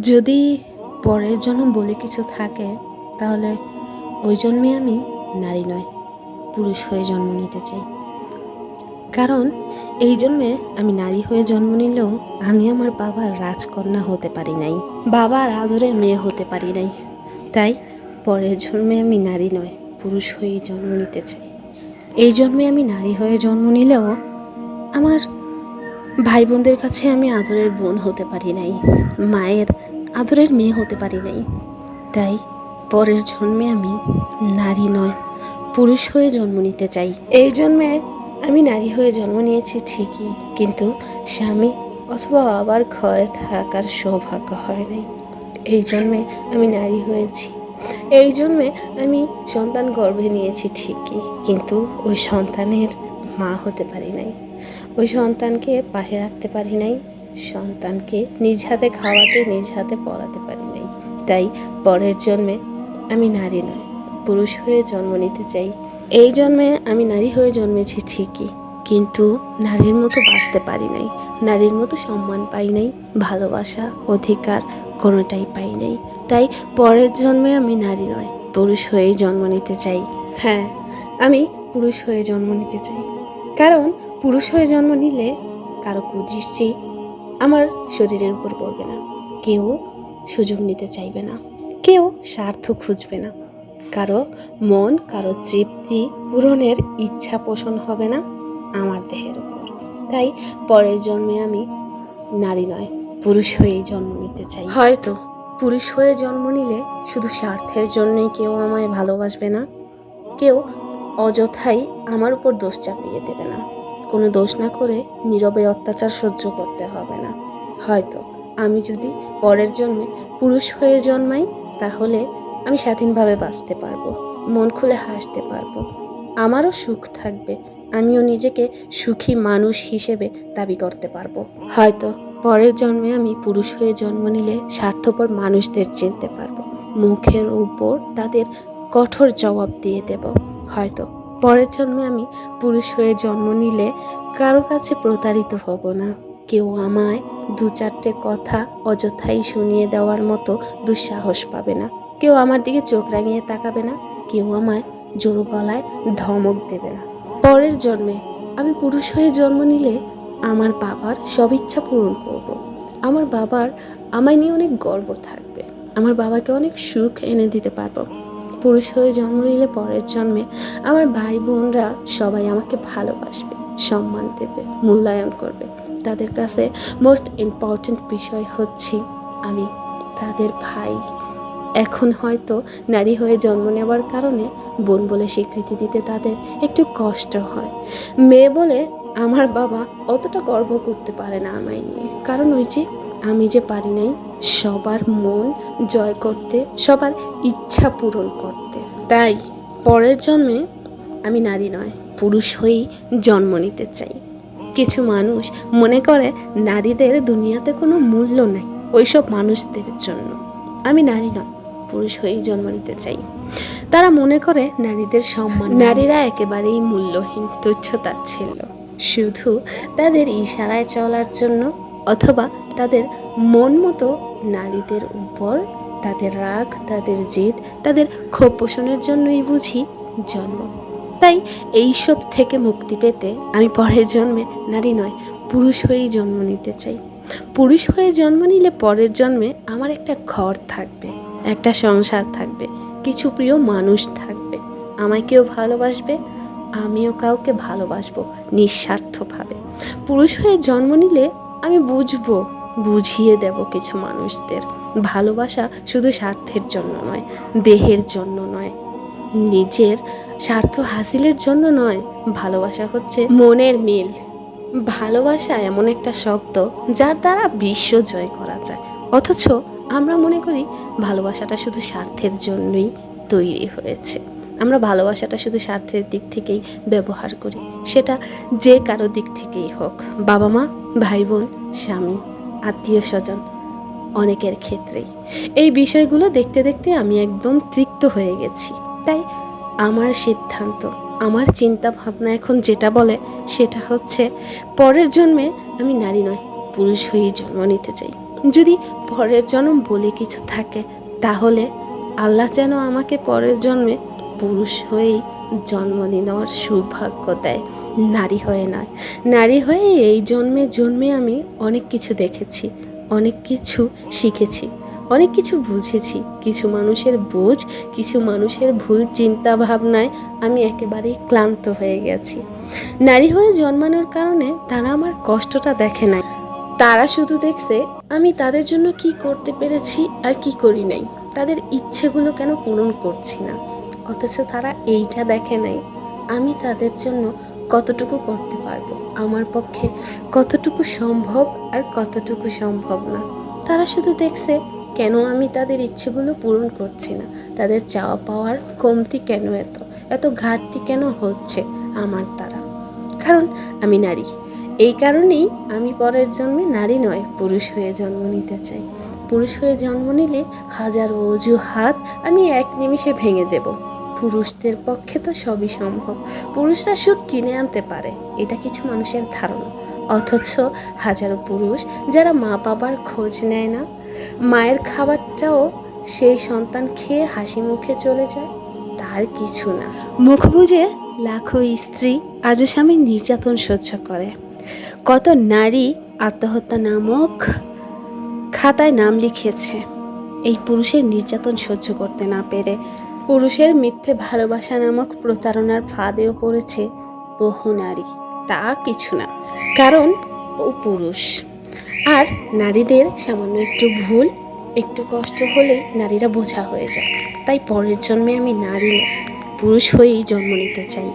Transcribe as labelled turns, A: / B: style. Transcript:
A: যদি পরের জন্ম বলে কিছু থাকে, তাহলে ওই জন্মে আমি নারী নয় পুরুষ হয়ে জন্ম নিতে চাই। কারণ এই জন্মে আমি নারী হয়ে জন্ম নিলেও আমি আমার বাবার রাজকন্যা হতে পারি নাই, বাবার আদরের মেয়ে হতে পারি নাই। তাই পরের জন্মে আমি নারী নয় পুরুষ হয়েই জন্ম নিতে চাই। এই জন্মে আমি নারী হয়ে জন্ম নিলেও আমার ভাই বোনদের কাছে আমি আদরের বোন হতে পারি নাই, মায়ের আদরের মেয়ে হতে পারি নাই। তাই পরের জন্মে আমি নারী নয়, পুরুষ হয়ে জন্ম নিতে চাই। এই জন্মে আমি নারী হয়ে জন্ম নিয়েছি ঠিকই, কিন্তু স্বামী অথবা বাবার ঘরে থাকার সৌভাগ্য হয় নাই। এই জন্মে আমি নারী হয়েছি, এই জন্মে আমি সন্তান গর্ভে নিয়েছি ঠিকই, কিন্তু ওই সন্তানের মা হতে পারি নাই। ওই সন্তানকে পাশে রাখতে পারি নাই, সন্তানকে নিজ হাতে খাওয়াতে, নিজ হাতে পড়াতে পারি নাই। তাই পরের জন্মে আমি নারী নয় পুরুষ হয়ে জন্ম নিতে চাই। এই জন্মে আমি নারী হয়ে জন্মেছি ঠিকই, কিন্তু নারীর মতো বাঁচতে পারি নাই, নারীর মতো সম্মান পাই নাই, ভালোবাসা, অধিকার কোনোটাই পাই নাই। তাই পরের জন্মে আমি নারী নয় পুরুষ হয়েই জন্ম নিতে চাই। হ্যাঁ আমি পুরুষ হয়ে জন্ম নিতে চাই। কারণ পুরুষ হয়ে জন্ম নিলে কারও কুদৃষ্টি আমার শরীরের উপর পড়বে না। কেউ সুযোগ নিতে চাইবে না। কেউ স্বার্থ খুঁজবে না। কারও মন কারও তৃপ্তি পূরণের ইচ্ছা পোষণ হবে না আমার দেহের উপর। তাই পরের জন্মে আমি নারী নয় পুরুষ হয়েই জন্ম নিতে চাই। হয়তো। পুরুষ হয়ে জন্ম নিলে শুধু স্বার্থের জন্যই কেউ আমায় ভালোবাসবে না। কেউ অযথাই আমার উপর দোষ চাপিয়ে দেবে না। কোনো দোষ না করে নীরবে অত্যাচার সহ্য করতে হবে না। হয়তো আমি যদি পরের জন্মে পুরুষ হয়ে জন্মাই, তাহলে আমি স্বাধীনভাবে বাঁচতে পারব, মন খুলে হাসতে পারব। আমারও সুখ থাকবে, আমিও নিজেকে সুখী মানুষ হিসেবে দাবি করতে পারব। হয়তো পরের জন্মে আমি পুরুষ হয়ে জন্ম নিলে স্বার্থপর মানুষদের চিনতে পারব। মুখের উপর তাদের কঠোর জবাব দিয়ে দেব। হয়তো। পরের জন্মে আমি পুরুষ হয়ে জন্ম নিলে কারও কাছে প্রতারিত হব না। কেউ আমায় দু চারটে কথা অযথাই শুনিয়ে দেওয়ার মতো দুঃসাহস পাবে না। কেউ আমার দিকে চোখ রাঙিয়ে তাকাবে না। কেউ আমায় জোর গলায় ধমক দেবে না। পরের জন্মে আমি পুরুষ হয়ে জন্ম নিলে আমার বাবার সব ইচ্ছা পূরণ করব। আমার বাবার আমায় নিয়ে অনেক গর্ব থাকবে। আমার বাবাকে অনেক সুখ এনে দিতে পারব। পুরুষ হয়ে জন্ম নিলে পরের জন্মে আমার ভাই বোনরা সবাই আমাকে ভালোবাসবে, সম্মান দেবে, মূল্যায়ন করবে। তাদের কাছে মোস্ট ইম্পর্ট্যান্ট বিষয় হচ্ছে আমি, তাদের ভাই। এখন হয়তো নারী হয়ে জন্ম নেওয়ার কারণে বোন বলে স্বীকৃতি দিতে তাদের একটু কষ্ট হয়। মেয়ে বলে আমার বাবা অতটা গর্ব করতে পারে না আমায় নিয়ে। কারণ ওই যে আমি যে পারি নাই, সবার মন জয় করতে, সবার ইচ্ছা পূরণ করতে। তাই পরের জন্মে আমি নারী নয়, পুরুষ হয়েই জন্ম নিতে চাই। কিছু মানুষ মনে করে নারীদের দুনিয়াতে কোনো মূল্য নেই ওইসব মানুষদের জন্য। আমি নারী নয়, পুরুষ হয়েই জন্ম নিতে চাই। তারা মনে করে নারীদের সম্মান নারীরা একেবারেই মূল্যহীন, তুচ্ছ তাচ্ছিল্য। শুধু তাদের ইশারায় চলার জন্য অথবা তাদের মন মতো নারীদের উপর, তাদের রাগ, তাদের জিদ, তাদের ক্ষোভ পোষণের জন্যই বুঝি জন্ম। তাই এইসব থেকে মুক্তি পেতে আমি পরের জন্মে নারী নয়, পুরুষ হয়েই জন্ম নিতে চাই। পুরুষ হয়ে জন্ম নিলে পরের জন্মে আমার একটা ঘর থাকবে, একটা সংসার থাকবে, কিছু প্রিয় মানুষ থাকবে। আমায় কেউ ভালোবাসবে, আমিও কাউকে ভালোবাসবো, নিঃস্বার্থভাবে। পুরুষ হয়ে জন্ম নিলে আমি বুঝব, বুঝিয়ে দেব কিছু মানুষদের। ভালোবাসা শুধু স্বার্থের জন্য নয়, দেহের জন্য নয়, নিজের স্বার্থ হাসিলের জন্য নয়, ভালোবাসা হচ্ছে মনের মিল। ভালোবাসা এমন একটা শব্দ যার দ্বারা বিশ্ব জয় করা যায়। অথচ আমরা মনে করি ভালোবাসাটা শুধু স্বার্থের জন্যই তৈরি হয়েছে। আমরা ভালোবাসাটা শুধু স্বার্থের দিক থেকেই ব্যবহার করি। সেটা যে কারও দিক থেকেই হোক। বাবা মা, ভাই বোন, স্বামী, আত্মীয় স্বজন, অনেকের ক্ষেত্রেই। এই বিষয়গুলো দেখতে দেখতে আমি একদম তৃপ্ত হয়ে গেছি। তাই আমার সিদ্ধান্ত, আমার চিন্তা ভাবনা এখন যেটা বলে সেটা হচ্ছে, পরের জন্মে আমি নারী নয় পুরুষ হয়েই জন্ম নিতে চাই। যদি পরের জন্ম বলে কিছু থাকে, তাহলে আল্লাহ যেন আমাকে পরের জন্মে পুরুষ হয়েই জন্ম নেওয়ার সৌভাগ্য দেয়। নারী হয়ে নয়। নারী হয়ে এই জন্মে জন্মে আমি অনেক কিছু দেখেছি, অনেক কিছু শিখেছি, অনেক কিছু বুঝেছি। কিছু মানুষের বোঝ, কিছু মানুষের ভুল চিন্তা ভাবনায় আমি একেবারেই ক্লান্ত হয়ে গেছি। নারী হয়ে জন্মানোর কারণে তারা আমার কষ্টটা দেখে নাই। তারা শুধু দেখছে, আমি তাদের জন্য কি করতে পেরেছি আর কি করি নাই। তাদের ইচ্ছেগুলো কেন পূরণ করছি না। অথচ তারা এইটা দেখে নাই। আমি তাদের জন্য কতটুকু করতে পারব? আমার পক্ষে কতটুকু সম্ভব আর কতটুকু সম্ভব না। তারা শুধু দেখছে, কেন আমি তাদের ইচ্ছেগুলো পূরণ করছি না? তাদের চাওয়া পাওয়ার কমতি কেন এত? এত ঘাটতি কেন হচ্ছে আমার দ্বারা? কারণ আমি নারী। এই কারণেই আমি পরের জন্মে নারী নয়, পুরুষ হয়ে জন্ম নিতে চাই। পুরুষ হয়ে জন্ম নিলে হাজারো অজুহাত আমি এক নিমিষে ভেঙে দেব। পুরুষদের পক্ষে তো সবই সম্ভব। পুরুষরা সুখ কিনে আনতে পারে, এটা কিছু মানুষের ধারণা। অথচ হাজারো পুরুষ যারা মা বাবার খোঁজ নেয় না, মায়ের খাবারটাও সেই সন্তান খেয়ে হাসি মুখে চলে যায়, তার কিছু না। মুখ বুঝে লাখো স্ত্রী আজও স্বামী নির্যাতন সহ্য করে। কত নারী আত্মহত্যা নামক খাতায় নাম লিখিয়েছে। এই পুরুষের নির্যাতন সহ্য করতে না পেরে পুরুষের মিথ্যে ভালোবাসা নামক প্রতারণার ফাঁদেও পড়েছে বহু নারী। তা কিছু না, কারণ ও পুরুষ। আর নারীদের সামান্য একটু ভুল, একটু কষ্ট হলেই নারীরা বোঝা হয়ে যায়। তাই পরের জন্মে আমি নারী পুরুষ হয়েই জন্ম নিতে চাই।